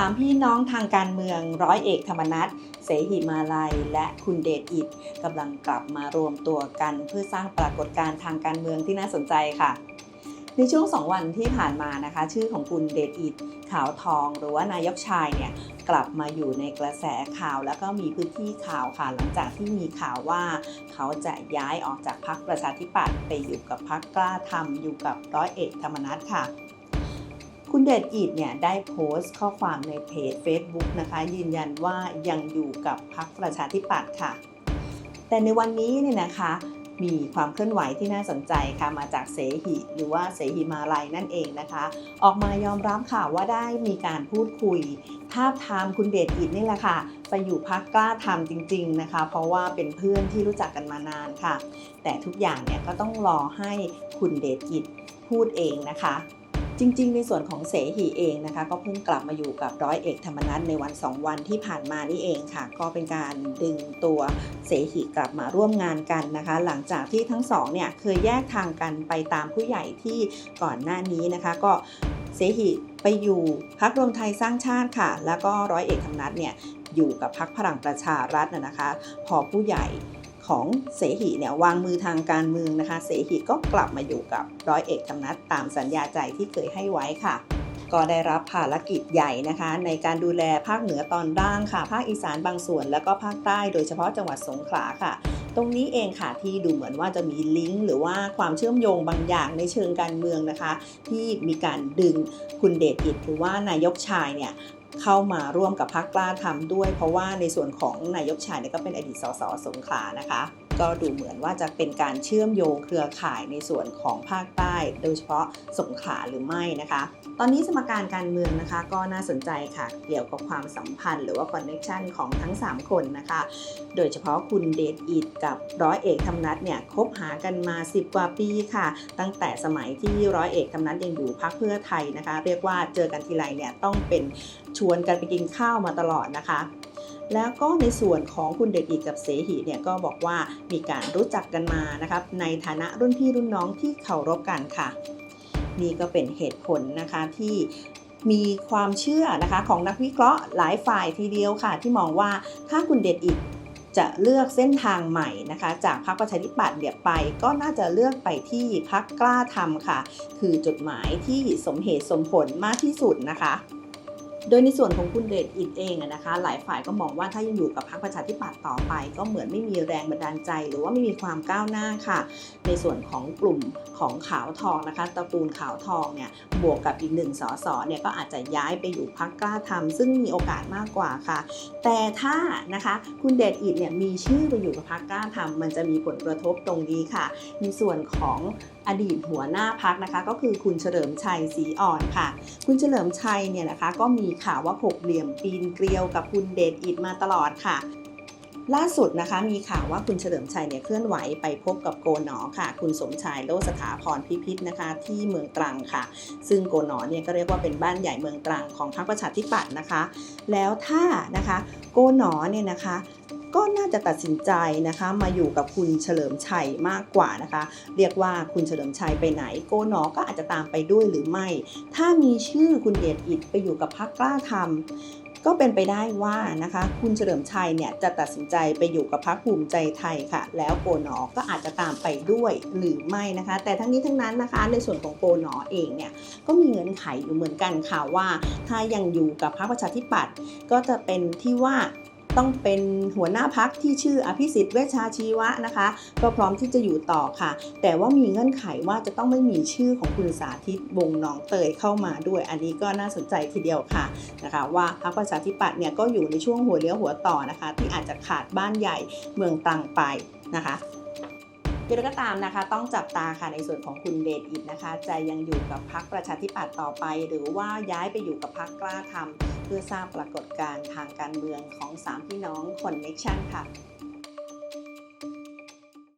สามพี่น้องทางการเมืองร้อยเอกธรรมนัฐเสหิมาลัย และคุณเดชอิดกำลังกลับมารวมตัวกันเพื่อสร้างปรากฏการณ์ทางการเมืองที่น่าสนใจค่ะ ในช่วงสองวันที่ผ่านมานะคะ ชื่อของคุณเดชอิดขาวทอง หรือว่านายกชายเนี่ยกลับมาอยู่ในกระแสข่าว แล้วก็มีพื้นที่ข่าวค่ะหลังจากที่มีข่าวว่า เขาจะย้ายออกจากพรรคประชาธิปัตย์ไปอยู่กับพรรคกล้าทำอยู่กับร้อยเอกธรรมนัฐค่ะ คุณเดชอิดเนี่ยได้โพสต์ข้อความในเพจ Facebook นะคะ ยืนยันว่ายังอยู่กับพรรคประชาธิปัตย์ค่ะ แต่ในวันนี้เนี่ยนะคะมีความเคลื่อนไหวที่น่าสนใจค่ะมาจากเสหิหรือว่าเสหิมาลัยนั่นเองนะคะ ออกมายอมรับค่ะว่าได้มีการพูดคุยทาบทามคุณเดชอิดนี่แหละค่ะ ไปอยู่พักกล้าทำจริง ๆนะคะ เพราะว่าเป็นเพื่อนที่รู้จักกันมานานค่ะ แต่ทุกอย่างเนี่ยก็ต้องรอให้คุณเดชอิดพูดเองนะคะ จริง ๆ ในส่วนของเสหีเองนะคะ ก็เพิ่งกลับมาอยู่กับร้อยเอกธรรมนัฐในวัน 2 วันที่ผ่านมานี่เองค่ะ ก็เป็นการดึงตัวเสหีกลับมาร่วมงานกันนะคะ หลังจากที่ทั้งสองเนี่ยเคยแยกทางกันไปตามผู้ใหญ่ที่ก่อนหน้านี้นะคะ ก็เสหีไปอยู่พักรวมไทยสร้างชาติค่ะ แล้วก็ร้อยเอกธรรมนัฐเนี่ยอยู่กับพักพลังประชารัฐนะนะคะ พอผู้ใหญ่ ของเสหิเนี่ยวางมือทางการเมืองนะคะ เสหิก็กลับมาอยู่กับร้อยเอกธรรมนัฐตามสัญญาใจที่เคยให้ไว้ค่ะ ก็ได้รับภารกิจใหญ่นะคะ ในการดูแลภาคเหนือตอนล่างค่ะ ภาคอีสานบางส่วน แล้วก็ภาคใต้โดยเฉพาะจังหวัดสงขลาค่ะตรงนี้เองค่ะที่ดูเหมือนว่าจะมีลิงก์หรือว่าความเชื่อมโยงบางอย่างในเชิงการเมืองนะคะ ที่มีการดึงคุณเดชอิดหรือว่านายกชายเนี่ย เข้ามาร่วมกับพรรคกล้าทำด้วย เพราะว่าในส่วนของนายกชายเนี่ยก็เป็นอดีตสสสงขลานะคะ ก็ดูเหมือนว่าจะเป็นการเชื่อมโยงเครือข่ายในส่วนของภาคใต้ โดยเฉพาะสงขลาหรือไม่นะคะ ตอนนี้สมการการเมืองนะคะก็น่าสนใจค่ะเกี่ยวกับความสัมพันธ์หรือว่าคอนเน c ชันของทั้ง 3 คนนะคะ โดยเฉพาะคุณเดชอิดกับร้อยเอกธรรมนัฐเนี่ยคบหากันมา 10 กว่าปีค่ะ ตั้งแต่สมัยที่ร้อยเอกธรรมนัฐยังอยู่พักเพื่อไทยนะคะ เรียกว่าเจอกันทีไรเนี่ยต้องเป็นชวนกันไปกินข้าวมาตลอดนะคะ แล้วก็ในส่วนของคุณเดชอิดกับเสหิเนี่ยก็บอกว่ามีการรู้จักกันมานะครับในฐานะรุ่นพี่รุ่นน้องที่เคารพกันค่ะ นี่ก็เป็นเหตุผลนะคะที่มีความเชื่อนะคะของนักวิเคราะห์หลายฝ่ายทีเดียวค่ะ ที่มองว่าถ้าคุณเดชอิดจะเลือกเส้นทางใหม่นะคะ จากพรรคประชาธิปัตย์เดียไป ก็น่าจะเลือกไปที่พรรคกล้าทำค่ะ คือจุดหมายที่สมเหตุสมผลมากที่สุดนะคะ โดยในส่วนของคุณเดชอิดเองนะคะ หลายฝ่ายก็มองว่าถ้ายังอยู่กับพรรคประชาธิปัตย์ต่อไป ก็เหมือนไม่มีแรงบันดาลใจ หรือว่าไม่มีความก้าวหน้าค่ะ ในส่วนของกลุ่มของขาวทองนะคะตระกูลขาวทองเนี่ยบวกกับอีกหนึ่งสสเนี่ยก็อาจจะย้ายไปอยู่พรรคกล้าทำซึ่งมีโอกาสมากกว่าค่ะ แต่ถ้านะคะคุณเดชอิดเนี่ยมีชื่อไปอยู่กับพรรคกล้าทำมันจะมีผลกระทบตรงนี้ค่ะ ในส่วนของ อดีตหัวหน้าพักนะคะก็คือคุณเฉลิมชัยศรีอ่อนค่ะ คุณเฉลิมชัยเนี่ยนะคะก็มีข่าวว่าหกเหลี่ยมปีนเกลียวกับคุณเดชอิดมาตลอดค่ะล่าสุดนะคะมีข่าวว่าคุณเฉลิมชัยเนี่ยเคลื่อนไหวไปพบกับโกหนอค่ะ คุณสมชายโลสถาพรพิพิธนะคะ ที่เมืองตรังค่ะ ซึ่งโกหนอเนี่ยก็เรียกว่าเป็นบ้านใหญ่เมืองตรังของพรรคประชาธิปัตย์นะคะ แล้วถ้านะคะโกหนอเนี่ยนะคะ ก็น่าจะตัดสินใจนะคะมาอยู่กับคุณเฉลิมชัยมากกว่านะคะ เรียกว่าคุณเฉลิมชัยไปไหน โกหนอก็อาจจะตามไปด้วยหรือไม่ ถ้ามีชื่อคุณเดชอิดไปอยู่กับพรรคกล้าทำก็เป็นไปได้ว่านะคะคุณเฉลิมชัยเนี่ยจะตัดสินใจไปอยู่กับพรรคภูมิใจไทยค่ะ แล้วโกหนอก็อาจจะตามไปด้วยหรือไม่นะคะ แต่ทั้งนี้ทั้งนั้นนะคะในส่วนของโกหนอเองเนี่ยก็มีเงื่อนไขอยู่เหมือนกันค่ะว่า ถ้ายังอยู่กับพรรคประชาธิปัตย์ก็จะเป็นที่ว่า ต้องเป็นหัวหน้าพักที่ชื่ออภิสิทธิ์เวชชาชีวะนะคะ ก็พร้อมที่จะอยู่ต่อค่ะ แต่ว่ามีเงื่อนไขว่าจะต้องไม่มีชื่อของคุณสาธิตวงน้องเตยเข้ามาด้วย อันนี้ก็น่าสนใจทีเดียวค่ะนะคะ ว่าพรรคประชาธิปัตย์เนี่ยก็อยู่ในช่วงหัวเลี้ยวหัวต่อนะคะ ที่อาจจะขาดบ้านใหญ่เมืองตรังไปนะคะ อย่างไรก็ตามนะคะ ต้องจับตาค่ะในส่วนของคุณเดชอิดนะคะจะยังอยู่กับพรรคประชาธิปัตย์ต่อไป หรือว่าย้ายไปอยู่กับพรรคกล้าทำเพื่อสร้างปรากฏการณ์ทางการเมืองของสามพี่น้องคอนเน c ชันค่ะ